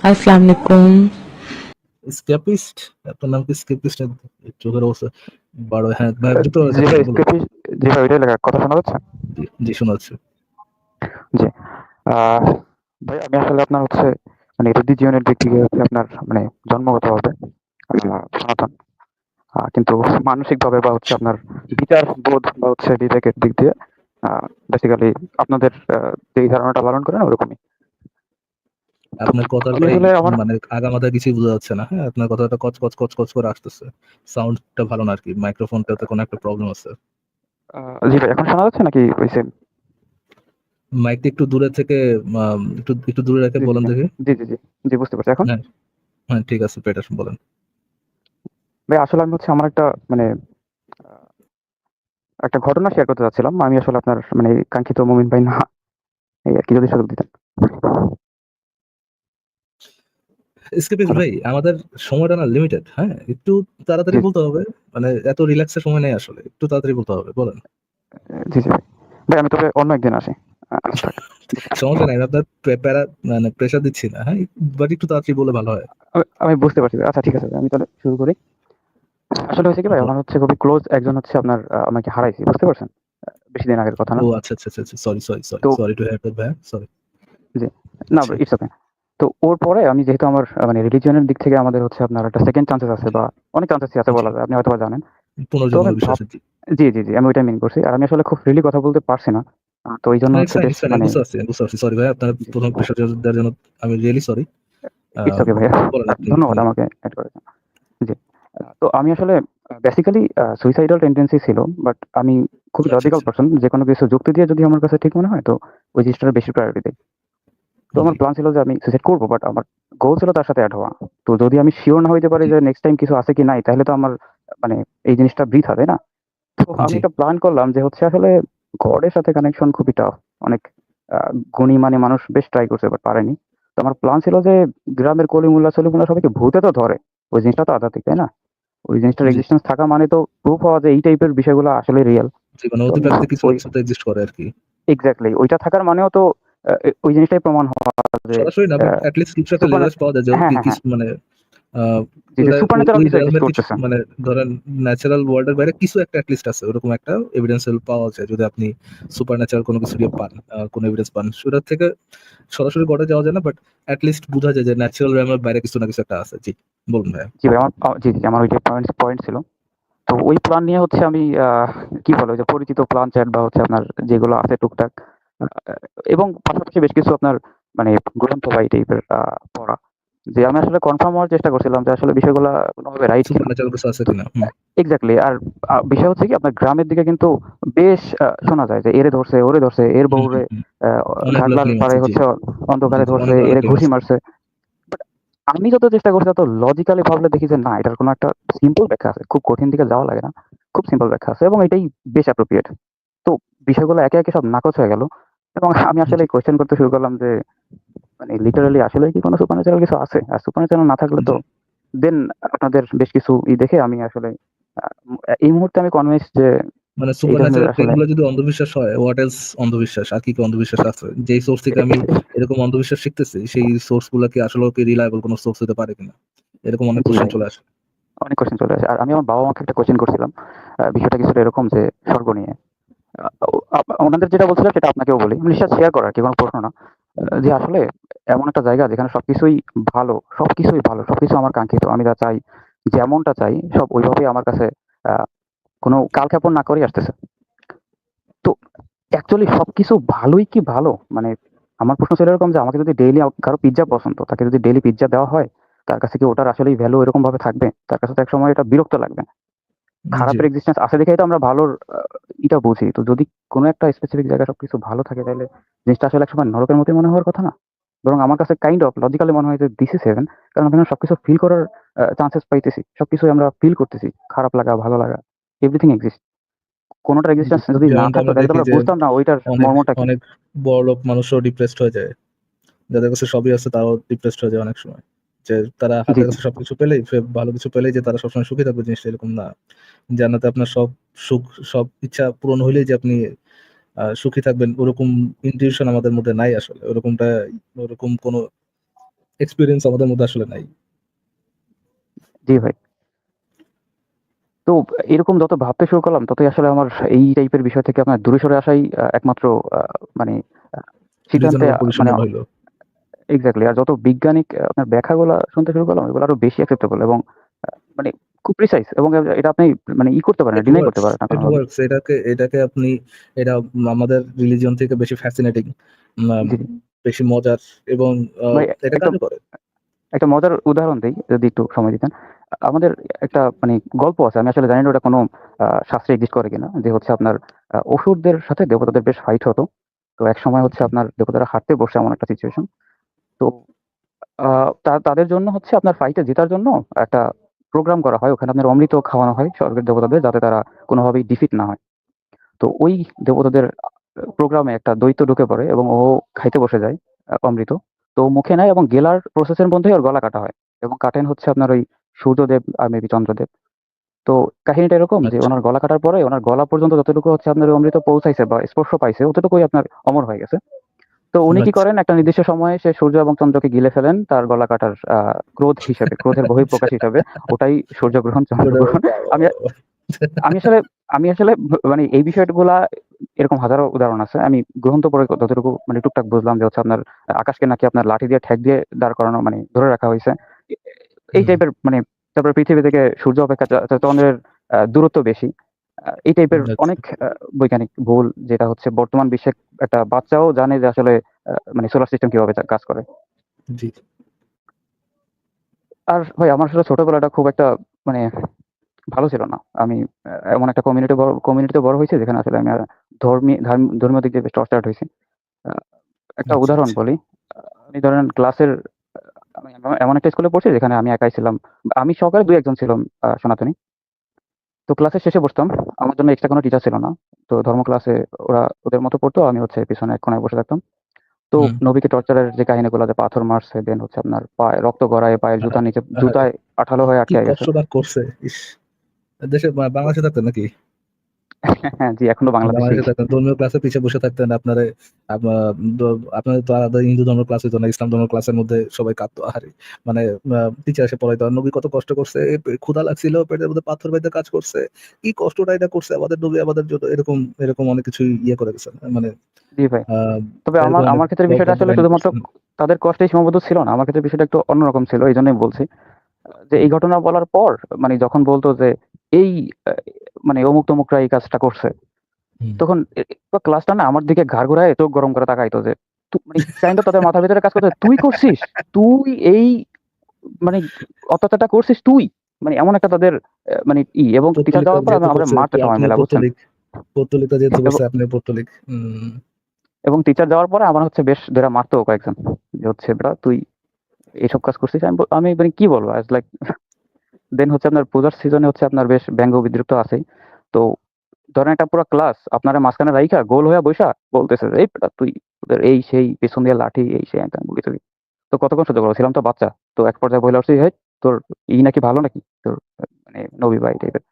আসসালামু আলাইকুম। স্ক্যাপিস্ট? আপনার নাম কি স্ক্যাপিস্ট? চোখের অবস্থা বড় হ্যাঁ, ভাই যুক্ত জি ভাই স্কেপিস্ট জি ভাই ওইটাই লেখা। কথা শোনা যাচ্ছে? জি, শোনা যাচ্ছে। জি। ভাই আমি আসলে আপনার হচ্ছে মানে রিলিজিয়নের দিক থেকে হচ্ছে আপনার মানে জন্মগতভাবে আ সনাতন। কিন্তু মানসিকভাবে বা হচ্ছে আপনার বিচার বোধ বা হচ্ছে বিবেকের দিক দিয়ে বেসিক্যালি আপনাদের যেই ধারণাটা পালন করেন ওরকমই। আপনার আমার মানে আগামাথা কিছুই বোঝা যাচ্ছে না। হ্যাঁ? আপনার কথাটা কচ, কচ, কচ, কচ করে আসতেছে। সাউন্ডটা ভালো না আরকি। মাইক্রোফোনটাতে কোনো একটা প্রবলেম আছে। জি ভাই এখন শোনা যাচ্ছে নাকি ওই সেম? মাইকটা একটু দূরে থেকে একটু, একটু দূরে রেখে বলেন দেখি। জি, জি, জি। জি বুঝতে পারছি। এখন? হ্যাঁ, হ্যাঁ ঠিক আছে বেটার বলেন। ভাই আসলে আমি হচ্ছে আমার একটা মানে একটা ঘটনা শেয়ার করতে চাচ্ছিলাম। আমি আসলে আপনার মানে কাঙ্ক্ষিত মুমিন ভাই না। এই আর কি যদি সুযোগ দিতেন। স্ক্যাপিস্ট ভাই আমাদের সময়টা না লিমিটেড, হ্যাঁ? একটু তাড়াতাড়ি বলতে হবে। মানে এত রিল্যাক্স এর সময় নেই আসলে। একটু তাড়াতাড়ি বলতে হবে। বলেন। জি, জি ভাই। ভাই আমি তবে অন্য একদিন আসি। আচ্ছা। সমস্যা নাই। আপনার প্যারা মানে প্রেশার দিচ্ছি না। হ্যাঁ? বাট একটু তাড়াতাড়ি বললে ভালো হয়। আমি বুঝতে পারছি আচ্ছা ঠিক আছে আমি তাহলে শুরু করি। আসলে হয়েছে কি ভাই আমার হচ্ছে খুবই ক্লোজ একজন হচ্ছে আপনার আমাকে হারাইছে। বুঝতে পারছেন? বেশি দিন আগের কথা না। ও আচ্ছা, আচ্ছা, আচ্ছা। Sorry, sorry, sorry. Sorry to hear that ভাইয়া। সরি। জি। না ইটস ওকে। তো ওর পরে আমি যেহেতু আমার মানে রিলিজিয়নের দিক থেকে আমাদের হচ্ছে আপনার একটা সেকেন্ড চান্সেস আছে বা অনেক চান্সেস আছে বলা যায়। আপনি হয়তোবা জানেন। জি। জি, জি। আমি ওইটাই মিন করছি। আর আমি আসলে খুব ফ্রিলি কথা বলতে পারছি না। তো মানে বুঝতে পারছি। সরি ভাইয়া আপনার। ১ম দেওয়ার জন্য আমি রিয়ালি সরি। ধন্যবাদ আমাকে করার জন্য। জি। তো আমি আসলে বেসিক্যালি সুইসাইডাল টেনডেন্সি ছিল। বাট আমি খুব লজিক্যাল। পারসন। যেকোনো কিছু যুক্তি দিয়ে যদি আমার কাছে ঠিক মনে হয় তো ওই জিনিসটার বেশি প্রায়োরিটি দেই। তো আমার প্ল্যান ছিল যে আমি সুইসাইড করব। বাট আমার গোল ছিল তার সাথে এড হওয়া। তো যদি আমি সিউর না হইতে পারি যে নেক্সট টাইম কিছু আছে কি নাই তাহলে তো আমার মানে এই জিনিসটা বৃথা, তাই না? তো আমি একটা প্ল্যান করলাম যে হচ্ছে আসলে গডের সাথে কানেকশন খুবই টাফ। অনেক গুণী মানি মানুষ বেশ ট্রাই করছে বাট পারেনি। তো আমার প্ল্যান ছিল যে গ্রামের কলিমুল্লা সলিমুল্লা সবাইকে ভূতে তো ধরে। ওই জিনিসটা তো আধ্যাত্মিক, তাই না? ওই জিনিসটার। এক্সিস্টেন্স থাকা মানে তো প্রুফ হওয়া যে এই টাইপের বিষয়গুলো আসলেই রিয়াল। মানে তো অতি কিছু তো এক্সিস্ট করে আরকি। এক্সাক্টলি ওইটা থাকার মানেও তো ওই জিনিসটাই প্রমাণ হওয়া যে সরাসরি না আ লিস্ট কিছু একটা লেভারেজ পাওয়া যায় যে হ্যাঁ, হ্যাঁ, কিছু হ্যাঁ। মানে। মানে ধরেন ন্যাচারাল ওয়ার্লড এর বাইরে কিছু একটা এট লিস্ট আছে। ওরকম একটা এভিডেন্স পাওয়া যায় যদি আপনি সুপার ন্যাচারাল কোনো কিছু দিয়ে পান, কোনো এভিডেন্স পান। সেটার থেকে সরাসরি গডে যাওয়া যায় না বাট এট লিস্ট বুঝা যায় যে ন্যাচারাল রিয়ালম বাইরে কিছু না কিছু একটা আছে। জি, বলুন ভাইয়া। জি ভাই আমার জি, জি আমার ওইটাই পয়েন্ট পয়েন্ট ছিল। তো ওই প্ল্যান নিয়ে হচ্ছে আমি কি বলে যে পরিচিত প্ল্যান চ্যাট বা হচ্ছে আপনার যেগুলো আছে টুকটাক এবং পাশাপাশি বেশ কিছু আপনার মানে গ্রন্থ বা এই টাইপের পড়া। যে আমি আসলে কনফার্ম হওয়ার চেষ্টা করছিলাম যে আসলে বিষয়গুলা কোনভাবে রাইট কিনা। ন্যাচারাল কিছু আছে কিনা? হুম। এক্সাক্টলি আর বিষয় হচ্ছে কি আপনার গ্রামের দিকে কিন্তু বেশ শোনা যায় যে এরে ধরছে, ওরে ধরছে, এর বউরে ঘাটলার। জি। হচ্ছে অন্ধকারে ধরছে, এরে ঘুষি মারছে। আমি যত চেষ্টা করছি তত লজিক্যালি ভাবলে দেখি যে না এটার কোনো একটা সিম্পল ব্যাখ্যা আছে। খুব কঠিন দিকে যাওয়া লাগে না। খুব সিম্পল ব্যাখ্যা আছে এবং এটাই বেশ অ্যাপ্রোপ্রিয়েট। তো বিষয়গুলো একে, একে সব নাকচ হয়ে গেল। এবং আমি আসলে। কোয়েশ্চেন করতে শুরু করলাম যে মানে লিটারালি আসলে কি কোনো সুপার ন্যাচারাল কিছু আছে? আর সুপার ন্যাচারাল না থাকলে তো দেন আপনাদের বেশ কিছু ই দেখে আমি আসলে এই মুহূর্তে আমি কনভিন্সড যে মানে সুপার ন্যাচারাল যদি অন্ধবিশ্বাস হয়, হোয়াট এলস অন্ধবিশ্বাস? আর কি, কি অন্ধবিশ্বাস আছে? যেই সোর্স থেকে আমি এরকম অন্ধবিশ্বাস শিখতেছি, সেই সোর্সগুলা কি আসলে কি রিলায়েবল কোন সোর্স হতে পারে কিনা? এরকম অনেক কোশ্চেন চলে আসে। অনেক কোয়েশ্চেন চলে আসে। আর আমি আমার বাবা-মাকে একটা কোয়েশ্চেন করছিলাম। বিষয়টা কিছুটা এরকম যে স্বর্গ নিয়ে। ওনাদের যেটা বলছিলাম সেটা আপনাকেও বলি। নিশ্চয় শেয়ার করা আরকি কোনো প্রশ্ন না। যে আসলে এমন একটা জায়গা যেখানে সবকিছুই ভালো, সবকিছুই ভালো, সবকিছু আমার কাঙ্ক্ষিত। আমি যা চাই, যেমনটা চাই সব ওইভাবেই আমার কাছে কোনো কালক্ষেপণ না করেই আসতেছে। তো অ্যাকচুয়ালি সবকিছু ভালোই কি ভালো? মানে আমার প্রশ্ন ছিল এরকম যে আমাকে যদি ডেইলি কারও পিজ্জা পছন্দ, তাকে যদি ডেইলি পিজ্জা দেওয়া হয়, তার কাছে কি ওটার আসলেই ভ্যালু এরকমভাবে থাকবে? তার কাছে তো এক সময় এটা বিরক্ত লাগবে। খারাপের এক্সিস্টেন্স আছে দেখেই তো আমরা ভালোর ইটা বুঝি। তো যদি কোনো একটা স্পেসিফিক জায়গায় সবকিছু ভালো থাকে তাইলে জিনিসটা আসলে একসময় নরকের মতোই মনে হওয়ার কথা না? বরং আমার কাছে কাইন্ড অফ লজিক্যালি মনে হয় যে দিস ইস হেভেন। কারণ ওখানে সবকিছু ফিল করার চান্সেস পাইতেছি। সবকিছুই আমরা ফিল করতেছি। খারাপ লাগা, ভালো লাগা, এভরিথিং এক্সিস্ট। কোনটার এক্সিস্টেন্স যদি না থাকতো আমরা তাইলে তো দেখি আমরা বুঝতাম না ওইটার মর্মটা। অনেক বড়লোক মানুষও ডিপ্রেসড হয়ে যায়। যাদের কাছে সবই আছে তারাও ডিপ্রেসড হয়ে যায় অনেক সময়। যে তারা হাতের। কাছে সবকিছু পেলেই ভালো কিছু পেলেই যে তারা সবসময় সুখী থাকবে জিনিসটা এরকম না। জান্নাতে আপনার সব সুখ, সব ইচ্ছা পূরণ হইলেই যে আপনি সুখী থাকবেন ওরকম ইনটিউশন আমাদের মধ্যে নাই আসলে। ওরকমটা ওরকম কোনো এক্সপেরিয়েন্স আমাদের মধ্যে আসলে নাই। জি ভাই। তো এরকম যত ভাবতে শুরু করলাম ততই আসলে আমার এই টাইপের বিষয় থেকে আপনার দূরে সরে আসাই একমাত্র মানে সিদ্ধান্তে মানে এক্সাক্টলি। আর যত বৈজ্ঞানিক আপনার ব্যাখ্যাগুলা শুনতে শুরু করলাম এগুলো আরও বেশি অ্যাকসেপ্টেবল এবং মানে খুব প্রিসাইজ এবং এটা আপনি মানে ই করতে পারেন ডিনাই করতে পারেন। এটাকে এটাকে আপনি এটা আমাদের রিলিজিয়ন থেকে বেশি ফ্যাসিনেটিং। বেশি মজার এবং এটা কাজও করে। একটা মজার উদাহরণ দিই যদি একটু সময় দিতেন। আমাদের একটা মানে গল্প আছে। আমি আসলে জানি না ওটা কোনো শাস্ত্রে এক্সিস্ট করে কিনা। যে হচ্ছে আপনার অসুরদের সাথে দেবতাদের বেশ ফাইট হতো। তো এক সময় হচ্ছে আপনার দেবতারা হাঁটতে বসে এমন একটা সিচুয়েশন। তো তাদের জন্য হচ্ছে আপনার ফাইটে জেতার জন্য একটা প্রোগ্রাম করা হয়। ওখানে আপনার অমৃত খাওয়ানো হয় স্বর্গের দেবতাদের যাতে তারা কোনোভাবেই ডিফিট না হয়। তো ওই দেবতাদের প্রোগ্রামে একটা দৈত্য ঢুকে পড়ে এবং ও খাইতে বসে যায় অমৃত। তো মুখে নেয় এবং গেলার প্রসেসের মধ্যেই ওর গলা কাটা হয়। এবং কাটেন হচ্ছে আপনার ওই সূর্যদেব আর মেবি চন্দ্রদেব। তো কাহিনীটা এরকম যে ওনার গলা কাটার পরে ওনার গলা পর্যন্ত যতটুকু হচ্ছে আপনার অমৃত পৌঁছাইছে বা স্পর্শ পাইছে অতটুকুই আপনার অমর হয়ে গেছে। তো উনি কি। করেন একটা নির্দিষ্ট সময়ে সে সূর্য এবং চন্দ্রকে গিলে ফেলেন তার গলা কাটার ক্রোধ হিসেবে, ক্রোধের বহিঃপ্রকাশ হিসেবে। ওটাই সূর্যগ্রহণ, চন্দ্রগ্রহণ। আমি আমি আসলে আমি আসলে মানে এই বিষয়গুলা এরকম হাজারো উদাহরণ আছে। আমি গ্রন্থ পড়ে যতটুকু মানে টুকটাক বুঝলাম যে হচ্ছে আপনার আকাশকে নাকি আপনার লাঠি দিয়ে ঠেক দিয়ে দাঁড় করানো মানে ধরে রাখা হয়েছে এই টাইপের মানে তারপরে পৃথিবী থেকে সূর্য অপেক্ষা চন্দ্রের দূরত্ব বেশি। এই টাইপের। অনেক বৈজ্ঞানিক ভুল যেটা হচ্ছে বর্তমান বিশ্বে একটা বাচ্চাও জানে যে আসলে মানে সোলার সিস্টেম কীভাবে কাজ করে। জি। আর ভাই আমার আসলে ছোটবেলাটা খুব একটা মানে ভালো ছিল না। আমি এমন একটা কমিউনিটি বড় কমিউনিটিতে বড় হইছি যেখানে আসলে আমি ধর্মী ধার্ম ধর্মীয় দিক দিয়ে বেশ টর্চার্ড হইছি। আ একটা আচ্ছা, উদাহরণ আচ্ছা। বলি। আমি ধরেন ক্লাসের এমন একটা স্কুলে পড়ছি যেখানে আমি একাই ছিলাম। আমি সহকারে ২-১ ছিলাম আ সনাতনী। তো ক্লাসের শেষে বসতাম। আমার জন্য এক্সট্রা কোনো টিচার ছিল না। তো ধর্ম ক্লাসে ওরা ওদের মতো পড়তো। আমি হচ্ছে পিছনে এক কোনায় বসে থাকতাম। তো নবীকে টর্চারের যে কাহিনীগুলো যে পাথর মারছে, দেন হচ্ছে আপনার পায়ে রক্ত গড়ায় পায়ের জুতা নিচে জুতায় আঠালো হয়ে আটকে গেছে। দেশে বাংলাদেশে থাকতেন নাকি? হ্যাঁ, জি এখনও। বাংলাদেশে ধর্মীয় ক্লাসে পিছে বসে থাকতেন। আপনারে আপনাদের তো আলাদা হিন্দু ধর্মের ক্লাস হইতো না। ইসলাম ধর্মের ক্লাসের মধ্যে সবাই কাঁদতো। আহারে! মানে টিচার এসে পড়াইতো। আর নবী কত কষ্ট করছে। ক্ষুধা লাগছিল, পেটের মধ্যে পাথর বেঁধে কাজ করছে। কি কষ্টটা এটা করছে আমাদের নবী আমাদের জন্য এরকম এরকম অনেক কিছু ইয়ে করে গেছেন। মানে জি ভাই। তবে আমার আমার ক্ষেত্রে বিষয়টা আসলে শুধুমাত্র তাদের কষ্টেই সীমাবদ্ধ ছিল না। আমার ক্ষেত্রে বিষয়টা একটু অন্যরকম ছিল। এই জন্যই বলছি। যে এই ঘটনা বলার পর মানে যখন বলতো যে এই মানে অমুক-তমুকরা এই কাজটা করছে। তখন ক্লাসটা না আমার দিকে ঘাড় ঘুরায়ে চোখ গরম করে তাকাইতো যে মানে কাইন্ড অফ তাদের মাথার ভেতরে কাজ করত "তুই করছিস? তুই এই মানে অত্যাচারটা করছিস তুই?" মানে এমন একটা তাদের মানে ই এবং টিচার যাওয়ার পর আমরা মারতে আপনিও মিলে বুঝছেন? যেহেতু এবং টিচার যাওয়ার পরে আমার হচ্ছে বেশ ধইরা মারতো কয়েকজন। যে হচ্ছে "বেটা তুই এসব কাজ করছিস?" আমি আমি মানে কি বলব? Like দেন হচ্ছে আপনার পূজার সিজনে হচ্ছে আপনার বেশ ব্যঙ্গ বিদ্রুপ আছে তো ধরেন একটা পুরা ক্লাস আপনারে মাঝখানে রাইখা গোল হয়ে বইসা বলতেছে "এই বেটা তুই তোদের এই সেই পেছন দিয়ে লাঠি এই সেই হ্যান-ত্যান" বকি-টকি। তো কতক্ষণ সহ্য করব? ছিলাম তো বাচ্চা। তো এক পর্যায়ে বইলা উঠছি, "হেই তোর ই নাকি ভালো নাকি? তোর মানে নবী ভাই টাইপের।"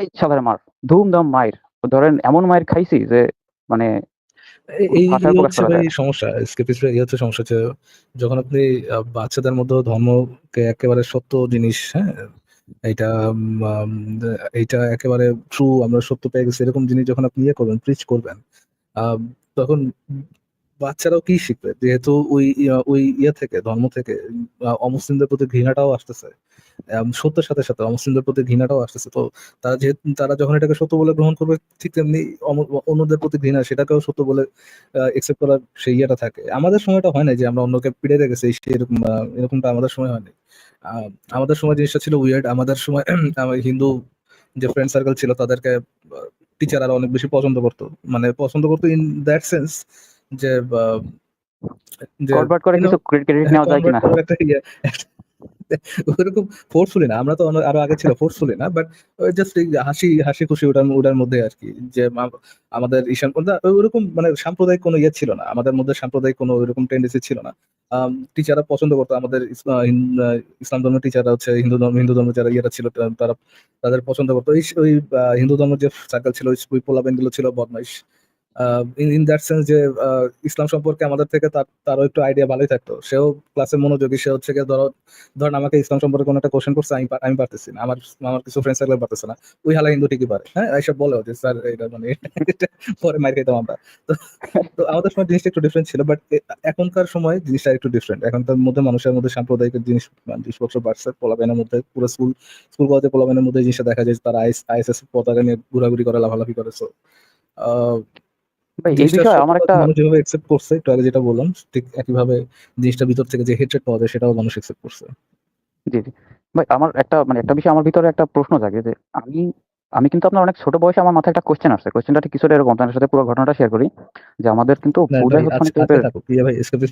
এই শালারে মার। ধুম-ধাম মাইর। ধরেন এমন মায়ের খাইছি যে মানে এই ভাই সমস্যা। হচ্ছে সমস্যা যখন আপনি বাচ্চাদের মধ্যে ধর্মকে একেবারে সত্য জিনিস, হ্যাঁ? দে এইটা একেবারে ট্রু আমরা সত্য পেয়ে গেছি এরকম জিনিস যখন আপনি ইয়ে করবেন, প্রিচ করবেন, তখন বাচ্চারাও কি শিখবে? যেহেতু ওই ওই ইয়ে থেকে ধর্ম থেকে অমুসলিমদের প্রতি ঘৃণাটাও আসতেছে। সত্যের সাথে, সাথে অমুসলিমদের প্রতি ঘৃণাটাও আসতেছে। তো তারা যেহেতু তারা যখন এটাকে সত্য বলে গ্রহণ করবে ঠিক তেমনি অন্যদের প্রতি ঘৃণা সেটাকেও সত্য বলে একসেপ্ট করার সেই ইয়েটা থাকে। আমাদের সময়টা হয় না যে আমরা অন্যকে পিড়ে গেছি সেই এরকম এরকমটা আমাদের সময় হয় নাই। আ আমাদের সময় জিনিসটা ছিল উইয়ার্ড। আমাদের সময় আমার হিন্দু যে ফ্রেন্ড সার্কেল ছিল তাদেরকে টিচাররা টিচার আরও অনেক বেশি পছন্দ করতো মানে পছন্দ করতো ইন দ্যাট সেন্স যে বা কনভার্ট করে কিছু ক্রেডিট নেওয়া যায় কিনা? ওরকম ফোর্সফুলি না। আমরা তো আরও আগে ছিল ফোর্সফুলি না। বাট জাস্ট হাসি হাসি-খুশি ওটার ওটার মধ্যে আরকি। যে আমাদের ঈশান ওরকম মানে সাম্প্রদায়িক কোনো ইয়ে ছিল না। আমাদের মধ্যে সাম্প্রদায়িক কোনো ওইরকম টেনডেন্সি ছিল না। টিচাররা পছন্দ করতো, আমাদের ইসলাম ধর্মের টিচাররা হচ্ছে, হিন্দু ধর্ম, হিন্দু ধর্মের যারা ইয়েরা ছিল তারা, তাদের পছন্দ করতো ওই হিন্দু ধর্মের যে সার্কেল ছিল, ওই ওই পোলাপাইনগুলো ছিল, বদমাইশ। ইন দ্যাট সেন্স যে আহ, ইসলাম সম্পর্কে আমাদের থেকে তার তারও একটু আইডিয়া ভালোই থাকতো। সেও ক্লাসে মনোযোগী সে হচ্ছে গিয়ে ধরো ধরেন আমাকে ইসলাম সম্পর্কে কোনো একটা কোশ্চেন করছে আমি আমি পারতেছি না। আমার আমার কিছু ফ্রেন্ড সার্কেল পারতেছে না। ওই হালা হিন্দু ঠিকই পারে। হ্যাঁ এইসব বলেও যে স্যার এটা মানে পরে মার খেতাম আমরা। তো আমাদের সময় জিনিসটা একটু ডিফারেন্ট ছিল বাট এখনকার সময় জিনিসটা একটু ডিফারেন্ট এখনকার মধ্যে মানুষের মধ্যে সাম্প্রদায়িক জিনিস মানে জিনিসপত্র বাড়ছে পোলাবেনের মধ্যে পুরো স্কুল স্কুল কলেজে পোলাবেনের মধ্যে জিনিসটা দেখা যায় তারা আইএসএস পতাকা নিয়ে ঘোরাঘুরি করে লাফালাফি করে সো ভাই এই বিষয়ে আমার একটা মানুষ যেভাবে একসেপ্ট করছে একটু আগে যেটা বললাম ঠিক একইভাবে জিনিসটা ভিতর থেকে যে হেট্রেড পাওয়া যায় সেটাও মানুষ একসেপ্ট করছে। জি জি। ভাই আমার একটা মানে একটা বিষয় আমার ভিতরে একটা প্রশ্ন জাগে যে আমি আমি কিন্তু আপনার অনেক ছোট বয়সে আমার মাথায় একটা কোশ্চেন আসছে। কোশ্চেনটা ঠিক কিছুটা এরকম আপনার সাথে পুরো ঘটনাটা শেয়ার করি যে আমাদের কিন্তু ভাই থাকুক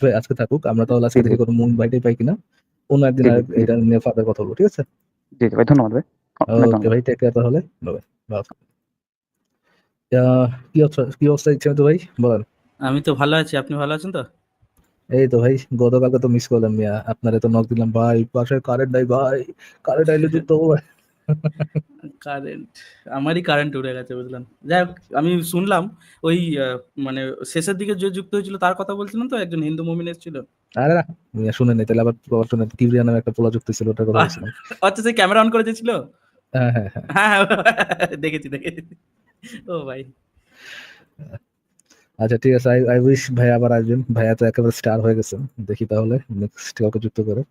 ভাই আজকে থাকুক আমরা তাহলে আজকে। কোনো মুন বাইটাই পাই কিনা। অন্য একদিন। এটা নিয়ে কথা বলব ঠিক আছে? জি জি ভাই ধন্যবাদ ভাই। ওকে ভাই টেক কেয়ার তাহলে। বাই কি অবস্থা কি অবস্থা ইচ্ছে তো ভাই? বলেন। আমি তো ভালো আছি আপনি ভালো আছেন তো? এই তো ভাই গতকালকে তো মিস করলাম মিয়া আপনারে তো নক দিলাম ভাই পাশে কারেন্ট নাই ভাই কারেন্ট আইলে যুদ্ধ হবে কারেন্ট আমারই কারেন্ট উড়ে গেছে বুঝলাম যাই হোক আমি শুনলাম ওই মানে শেষের দিকে যে যুক্ত হয়েছিল তার কথা বলছিলেন তো একজন হিন্দু মুমিন এসেছিল। আরে না মিয়া শুনে নেই তাহলে আবার শুনে কিবরিয়া নামে একটা পোলা যুক্ত ছিল ওটার কথা আচ্ছা সে ক্যামেরা অন করে দিয়েছিল হ্যাঁ হ্যাঁ হ্যাঁ। হ্যাঁ হ্যাঁ, দেখেছি দেখেছি। ও ভাই। আচ্ছা ঠিক আছে, আই উইশ ভাই আবার আসবেন। ভাইয়া তো একেবারে স্টার হয়ে গেছে। দেখি তাহলে নেক্সট কাউকে যুক্ত করে।